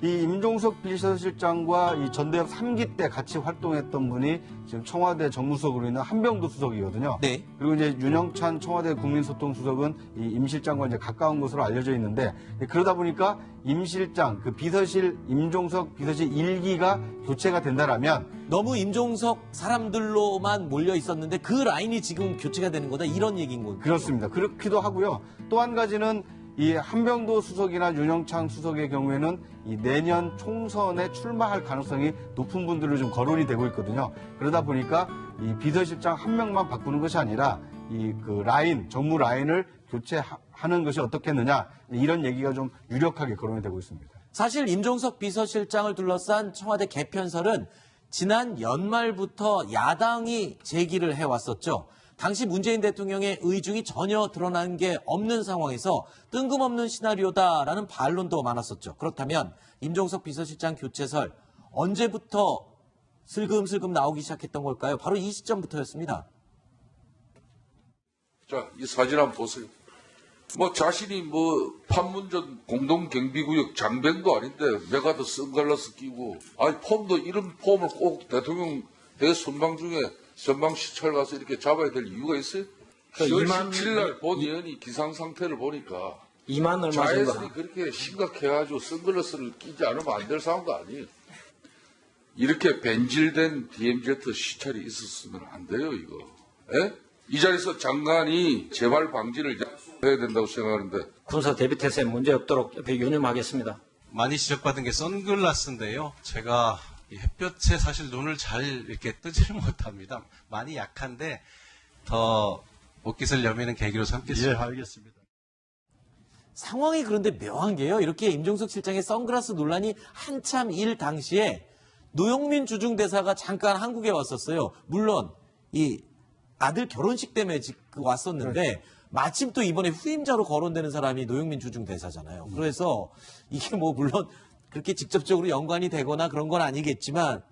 이 임종석 비서실장과 이 전대협 3기 때 같이 활동했던 분이 지금 청와대 정무수석으로 있는 한병도 수석이거든요. 네. 그리고 이제 윤영찬 청와대 국민소통 수석은 이 임 실장과 이제 가까운 것으로 알려져 있는데 그러다 보니까 임 실장 그 비서실 임종석 비서실 1기가 교체가 된다라면 너무 임종석 사람들로만 몰려 있었는데 그 라인이 지금 교체가 되는 거다 이런 얘기인 거예요. 그렇습니다. 그렇기도 하고요. 또 한 가지는 이 한병도 수석이나 윤영창 수석의 경우에는 이 내년 총선에 출마할 가능성이 높은 분들로 좀 거론이 되고 있거든요. 그러다 보니까 이 비서실장 한 명만 바꾸는 것이 아니라 이 그 라인, 정무 라인을 교체하는 것이 어떻겠느냐 이런 얘기가 좀 유력하게 거론이 되고 있습니다. 사실 임종석 비서실장을 둘러싼 청와대 개편설은 지난 연말부터 야당이 제기를 해왔었죠. 당시 문재인 대통령의 의중이 전혀 드러난 게 없는 상황에서 뜬금없는 시나리오다라는 반론도 많았었죠. 그렇다면 임종석 비서실장 교체설 언제부터 슬금슬금 나오기 시작했던 걸까요? 바로 이 시점부터였습니다. 자, 이 사진 한번 보세요. 뭐 자신이 뭐 판문점 공동경비구역 장병도 아닌데 메가드 선글라스 끼고 아니 폼도 이런 폼을 꼭 대통령 대선방 중에 전방 시찰 가서 이렇게 잡아야 될 이유가 있어요? 그 10월 이만- 17일 날 본 의원이 기상 상태를 보니까 2만 얼마. 자외선이 그렇게 심각해가지고 선글라스를 끼지 않으면 안 될 상황도 아니에요. 이렇게 변질된 DMZ 시찰이 있었으면 안 돼요, 이거. 예? 이 자리에서 장관이 재발 방지를 해야 된다고 생각하는데 군사 대비 태세에 문제 없도록 옆에 유념하겠습니다. 많이 지적받은 게 선글라스인데요. 제가 이 햇볕에 사실 눈을 잘 이렇게 뜨지를 못합니다. 많이 약한데 더 옷깃을 여미는 계기로 삼겠습니다. 알겠습니다. 상황이 그런데 묘한 게요. 이렇게 임종석 실장의 선글라스 논란이 한참 일 당시에 노영민 주중대사가 잠깐 한국에 왔었어요. 물론 이 아들 결혼식 때문에 지- 그 왔었는데 마침 또 이번에 후임자로 거론되는 사람이 노영민 주중대사잖아요. 그래서 이게 뭐 물론 그렇게 직접적으로 연관이 되거나 그런 건 아니겠지만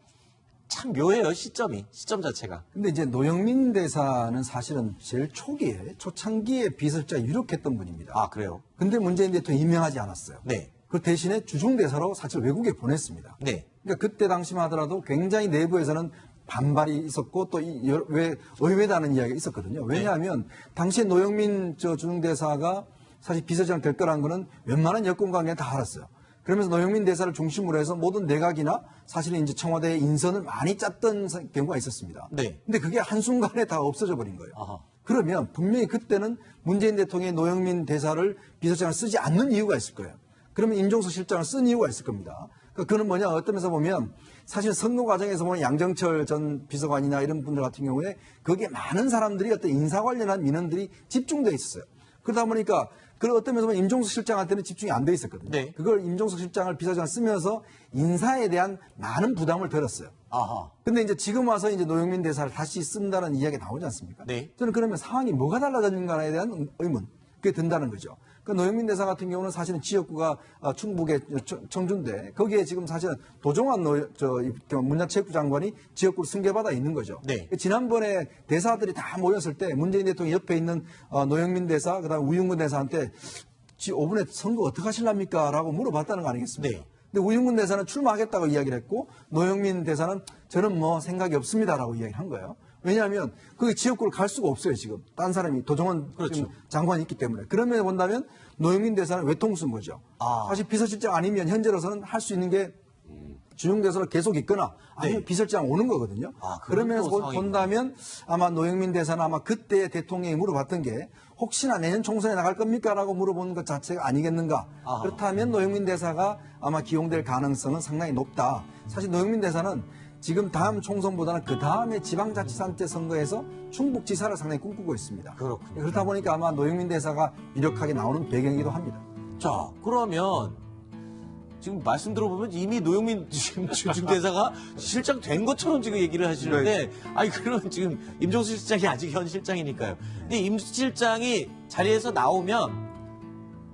참 묘해요 시점이 시점 자체가. 근데 이제 노영민 대사는 사실은 제일 초기에 초창기에 비서실장 유력했던 분입니다. 아 그래요? 근데 문재인 대통령이 임명하지 않았어요. 네, 그 대신에 주중 대사로 사실 외국에 보냈습니다. 네. 그러니까 그때 당시만 하더라도 굉장히 내부에서는 반발이 있었고 또 왜 의외다는 이야기가 있었거든요. 왜냐하면 당시에 노영민 저 주중대사가 사실 비서장 될 거라는 거는 웬만한 여권 관계는 다 알았어요. 그러면서 노영민 대사를 중심으로 해서 모든 내각이나 사실은 이제 청와대의 인선을 많이 짰던 사- 경우가 있었습니다. 네. 근데 그게 한순간에 다 없어져 버린 거예요. 아하. 그러면 분명히 그때는 문재인 대통령이 노영민 대사를 비서장을 쓰지 않는 이유가 있을 거예요. 그러면 임종석 실장을 쓴 이유가 있을 겁니다. 그거는 뭐냐 어떤 면에서 보면 사실 선거 과정에서 보면 양정철 전 비서관이나 이런 분들 같은 경우에 거기에 많은 사람들이 어떤 인사 관련한 민원들이 집중되어 있었어요. 그러다 보니까 그 어떤 면에서 보면 임종석 실장한테는 집중이 안 돼 있었거든요. 네. 그걸 임종석 실장을 비서장을 쓰면서 인사에 대한 많은 부담을 덜었어요. 아하. 근데 이제 지금 와서 이제 노영민 대사를 다시 쓴다는 이야기가 나오지 않습니까? 네. 저는 그러면 상황이 뭐가 달라졌는가에 대한 의문, 그게 든다는 거죠. 그 노영민 대사 같은 경우는 사실은 지역구가 어, 충북의 청- 청주인데 거기에 지금 사실은 도종환 노, 저, 이 문화체육부 장관이 지역구를 승계받아 있는 거죠. 네. 지난번에 대사들이 다 모였을 때 문재인 대통령 옆에 있는 어, 노영민 대사, 그 다음 우윤근 대사한테 지 5분에 선거 어떻게 하실랍니까? 라고 물어봤다는 거 아니겠습니까? 네. 근데 우윤근 대사는 출마하겠다고 이야기를 했고 노영민 대사는 저는 뭐 생각이 없습니다라고 이야기를 한 거예요. 왜냐하면 그 지역구를 갈 수가 없어요 지금. 딴 사람이 도정원 그렇죠. 장관이 있기 때문에. 그런 면에 본다면 노영민 대사는 외통수인 거죠. 아. 사실 비서실장 아니면 현재로서는 할 수 있는 게 주용 대사로 계속 있거나 아니면 네. 비서실장 오는 거거든요. 아, 상황이구나. 본다면 아마 노영민 대사는 아마 그때 대통령이 물어봤던 게 혹시나 내년 총선에 나갈 겁니까? 라고 물어보는 것 자체가 아니겠는가. 아하. 그렇다면 노영민 대사가 아마 기용될 가능성은 상당히 높다. 사실 노영민 대사는 지금 다음 총선보다는 그 다음에 지방자치단체 선거에서 충북지사를 상당히 꿈꾸고 있습니다. 그렇군요. 그렇다 보니까 아마 노영민 대사가 유력하게 나오는 배경이기도 합니다. 자, 그러면 지금 말씀 들어보면 이미 노영민 지금 주중대사가 실장 된 것처럼 지금 얘기를 하시는데, 아니, 그러면 지금 임종수 실장이 아직 현 실장이니까요. 근데 임 실장이 자리에서 나오면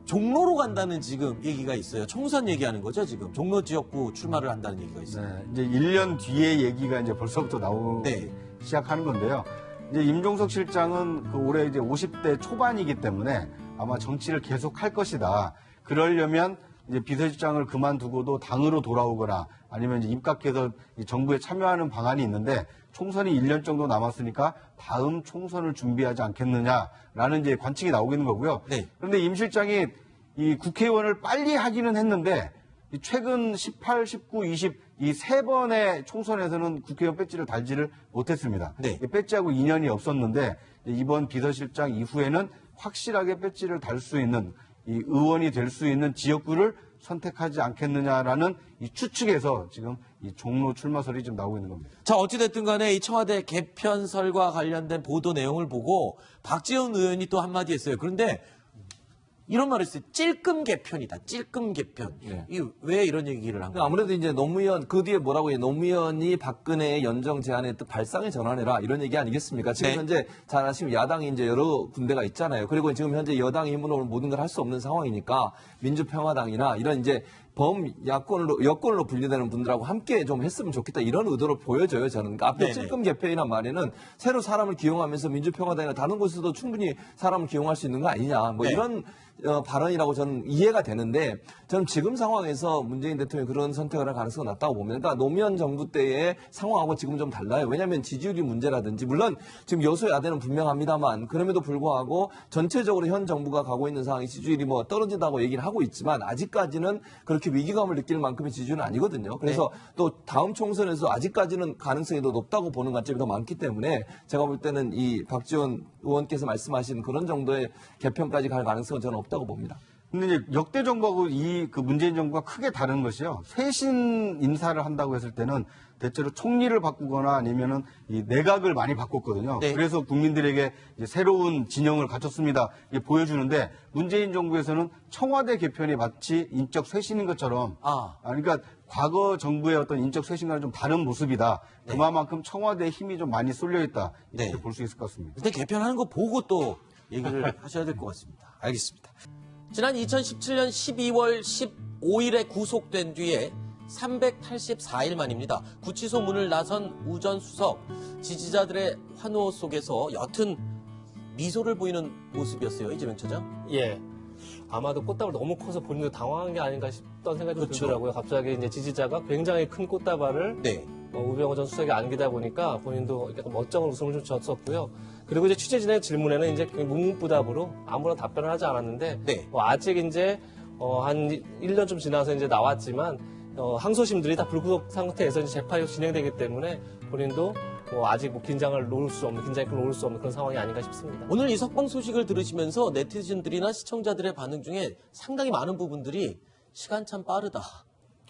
종로로 간다는 지금 얘기가 있어요. 총선 얘기하는 거죠, 지금. 종로 지역구 출마를 한다는 얘기가 있어요. 네, 이제 1년 뒤에 얘기가 이제 벌써부터 나오기 네. 시작하는 건데요. 이제 임종석 실장은 그 올해 이제 50대 초반이기 때문에 아마 정치를 계속 할 것이다. 그러려면 이제 비서실장을 그만두고도 당으로 돌아오거나 아니면 이제 입각해서 이 정부에 참여하는 방안이 있는데 총선이 1년 정도 남았으니까 다음 총선을 준비하지 않겠느냐라는 이제 관측이 나오고 있는 거고요. 네. 그런데 임 실장이 이 국회의원을 빨리 하기는 했는데 이 최근 18, 19, 20 이 세 번의 총선에서는 국회의원 배지를 달지를 못했습니다. 네. 이 배지하고 인연이 없었는데 이번 비서실장 이후에는 확실하게 배지를 달 수 있는 이 의원이 될 수 있는 지역구를 선택하지 않겠느냐라는 이 추측에서 지금 이 종로 출마설이 좀 나오고 있는 겁니다. 자, 어찌됐든 간에 이 청와대 개편설과 관련된 보도 내용을 보고 박지원 의원이 또 한마디 했어요. 그런데 이런 말을 했어요. 찔끔 개편이다. 찔끔 개편. 이왜 이런 얘기를 한 거예요? 아무래도 이제 노무현 그 뒤에 뭐라고 해요? 노무현이 박근혜의 연정 제안에 또 발상에 전환해라 이런 얘기 아니겠습니까? 지금 네. 현재 잘 아시면 야당이 이제 여러 군데가 있잖아요. 그리고 지금 현재 여당의 힘으로 모든 걸 할 수 없는 상황이니까 민주평화당이나 이런 이제 범 야권으로 여권으로 분류되는 분들하고 함께 좀 했으면 좋겠다 이런 의도를 보여줘요 저는. 그러니까 앞에 네네. 찔끔 개편이란 말에는 새로 사람을 기용하면서 민주평화당이나 다른 곳에서도 충분히 사람을 기용할 수 있는 거 아니냐 뭐 네. 이런 어, 발언이라고 저는 이해가 되는데 저는 지금 상황에서 문재인 대통령이 그런 선택을 할 가능성이 낮다고 봅니다. 그러니까 노무현 정부 때의 상황하고 지금 좀 달라요. 왜냐하면 지지율이 문제라든지 물론 지금 여소 야대는 분명합니다만 그럼에도 불구하고 전체적으로 현 정부가 가고 있는 상황이 지지율이 뭐 떨어진다고 얘기를 하고 있지만 아직까지는 그렇게 위기감을 느낄 만큼의 지지율은 아니거든요. 그래서 또 다음 총선에서 아직까지는 가능성이 더 높다고 보는 관점이 더 많기 때문에 제가 볼 때는 이 박지원 의원께서 말씀하신 그런 정도의 개편까지 갈 가능성은 저는 없다고 봅니다. 근데 이제 역대 정부하고 이 그 문재인 정부가 크게 다른 것이요. 쇄신 인사를 한다고 했을 때는 대체로 총리를 바꾸거나 아니면은 이 내각을 많이 바꿨거든요. 네. 그래서 국민들에게 새로운 진영을 갖췄습니다. 이게 보여주는데 문재인 정부에서는 청와대 개편이 마치 인적 쇄신인 것처럼 아. 그러니까 과거 정부의 어떤 인적 쇄신과는 좀 다른 모습이다. 그만큼 청와대에 힘이 좀 많이 쏠려 있다. 이렇게 네. 볼수 있을 것 같습니다. 근데 개편하는 거 보고 또 얘기를 하셔야 될 것 같습니다. 알겠습니다. 지난 2017년 12월 15일에 구속된 뒤에 384일 만입니다. 구치소 문을 나선 우전 수석 지지자들의 환호 속에서 옅은 미소를 보이는 모습이었어요. 이재명 처장. 예. 아마도 꽃다발 너무 커서 본인도 당황한 게 아닌가 싶던 생각이 좀 그렇죠. 들더라고요. 갑자기 이제 지지자가 굉장히 큰 꽃다발을 네. 어, 우병호 전 수석이 안기다 보니까 본인도 약간 멋쩍은 웃음을 좀 졌었고요. 그리고 이제 취재진의 질문에는 이제 그 묵묵부답으로 아무런 답변을 하지 않았는데 네. 뭐 아직 이제 어, 한 1년 좀 지나서 이제 나왔지만 어, 항소심들이 다 불구속 상태에서 이제 재판이 진행되기 때문에 본인도 뭐 아직 뭐 긴장을 놓을 수 없는 긴장을 놓을 수 없는 그런 상황이 아닌가 싶습니다. 오늘 이 석방 소식을 들으시면서 네티즌들이나 시청자들의 반응 중에 상당히 많은 부분들이 시간 참 빠르다.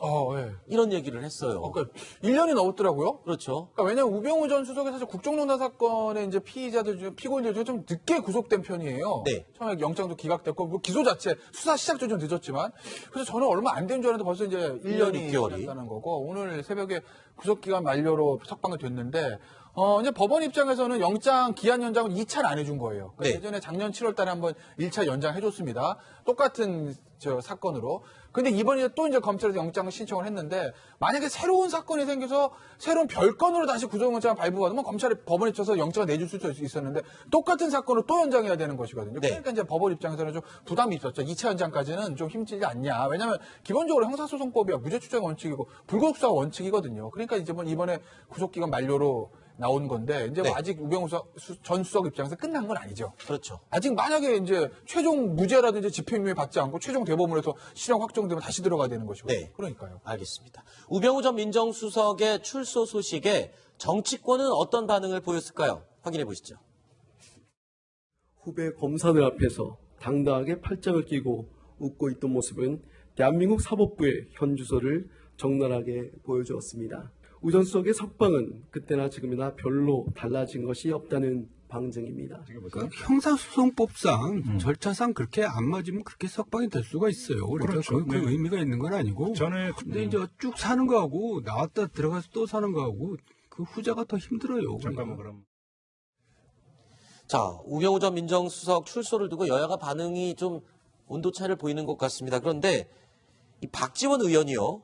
어, 예. 이런 얘기를 했어요. 그러니까 1년이 넘었더라고요. 그렇죠. 그러니까 왜냐면 우병우 전 수석이 사실 국정농단 사건의 이제 피의자들 중에 피고인들 중에 좀 늦게 구속된 편이에요. 네. 처음에 영장도 기각됐고 뭐 기소 자체 수사 시작도 좀 늦었지만 그래서 저는 얼마 안 된 줄 알았는데 벌써 이제 1년 1년이 6개월이. 지났다는 거고 오늘 새벽에 구속 기간 만료로 석방이 됐는데 어 이제 법원 입장에서는 영장 기한 연장을 2차를 안 해준 거예요. 그러니까 네. 예전에 작년 7월 달에 한번 1차 연장해줬습니다. 똑같은 저 사건으로. 근데 이번에 또 이제 검찰에서 영장을 신청을 했는데 만약에 새로운 사건이 생겨서 새로운 별건으로 다시 구속영장을 발부받으면 검찰이 법원에 쳐서 영장을 내줄 수도 있었는데 똑같은 사건을 또 연장해야 되는 것이거든요. 네. 그러니까 이제 법원 입장에서는 좀 부담이 있었죠. 2차 연장까지는 좀 힘들지 않냐. 왜냐하면 기본적으로 형사소송법이야 무죄 추정 원칙이고 불구속수사 원칙이거든요. 그러니까 이제 뭐 이번에 구속기간 만료로 나온 건데 이제 뭐 네. 아직 우병우 수- 전 수석 입장에서 끝난 건 아니죠. 그렇죠. 아직 만약에 이제 최종 무죄라든지 집행유예 받지 않고 최종 대법원에서 실형 확정되면 다시 들어가야 되는 것이고. 네. 그러니까요. 알겠습니다. 우병우 전 민정수석의 출소 소식에 정치권은 어떤 반응을 보였을까요? 확인해 보시죠. 후배 검사들 앞에서 당당하게 팔짱을 끼고 웃고 있던 모습은 대한민국 사법부의 현 주소를 적나라하게 보여주었습니다. 우전 수석의 석방은 그때나 지금이나 별로 달라진 것이 없다는 방증입니다. 그러니까 형사소송법상 절차상 그렇게 안 맞으면 그렇게 석방이 될 수가 있어요. 그러니까 그, 그 의미가 있는 건 아니고. 전에 근데 이제 쭉 사는 거하고 나왔다 들어가서 또 사는 거하고 그 후자가 더 힘들어요. 잠깐만 그러니까. 그럼 자, 우병우 전 민정수석 출소를 두고 여야가 반응이 좀 온도차를 보이는 것 같습니다. 그런데 이 박지원 의원이요.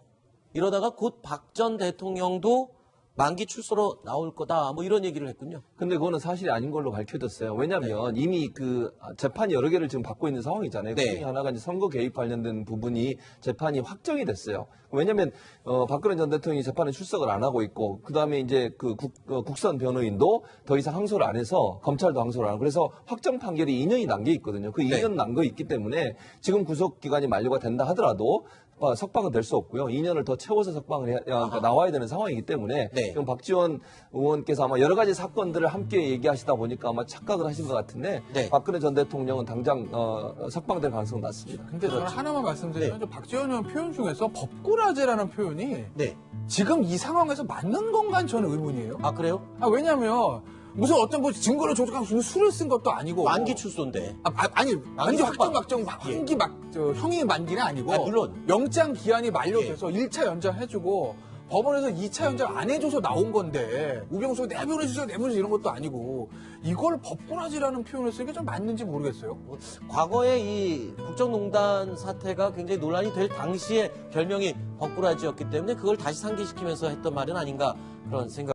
이러다가 곧 박 전 대통령도 만기 출소로 나올 거다. 뭐 이런 얘기를 했군요. 근데 그거는 사실이 아닌 걸로 밝혀졌어요. 왜냐하면 이미 그 재판 여러 개를 지금 받고 있는 상황이잖아요. 그 네. 중에 하나가 이제 선거 개입 관련된 부분이 재판이 확정이 됐어요. 왜냐하면 어, 박근혜 전 대통령이 재판에 출석을 안 하고 있고 그 다음에 이제 그 국, 어, 국선 변호인도 더 이상 항소를 안 해서 검찰도 항소를 안 하고 그래서 확정 판결이 2년이 남겨 있거든요. 그 네. 2년 남겨 있기 때문에 지금 구속 기간이 만료가 된다 하더라도 어, 석방은 될 수 없고요. 2년을 더 채워서 석방을 해야, 그러니까 나와야 되는 상황이기 때문에 네. 지금 박지원 의원께서 아마 여러 가지 사건들을 함께 얘기하시다 보니까 아마 착각을 하신 것 같은데 네. 박근혜 전 대통령은 당장 어, 석방될 가능성은 낮습니다. 근데 저는 하나만 말씀드리면 좀 박지원 의원 표현 중에서 법꾸라제라는 표현이 네. 지금 이 상황에서 맞는 건간 저는 의문이에요. 아 그래요? 아, 왜냐면 무슨 어떤 뭐 증거를 조작하고 무슨 술을 쓴 것도 아니고 만기 출소인데. 아, 아, 니 만기 확정. 막정 만기 막 저, 형이 만기는 아니고 아, 물론. 영장 기한이 만료돼서 일 1차 연장해주고 법원에서 2차 연장 안 해줘서 나온 건데 우병수가 내보내주세요 내보내주세요 이런 것도 아니고 이걸 법꾸라지라는 표현을 쓰는 게 좀 맞는지 모르겠어요. 과거에 이 국정농단 사태가 굉장히 논란이 될 당시에 별명이 법꾸라지였기 때문에 그걸 다시 상기시키면서 했던 말은 아닌가 그런 생각.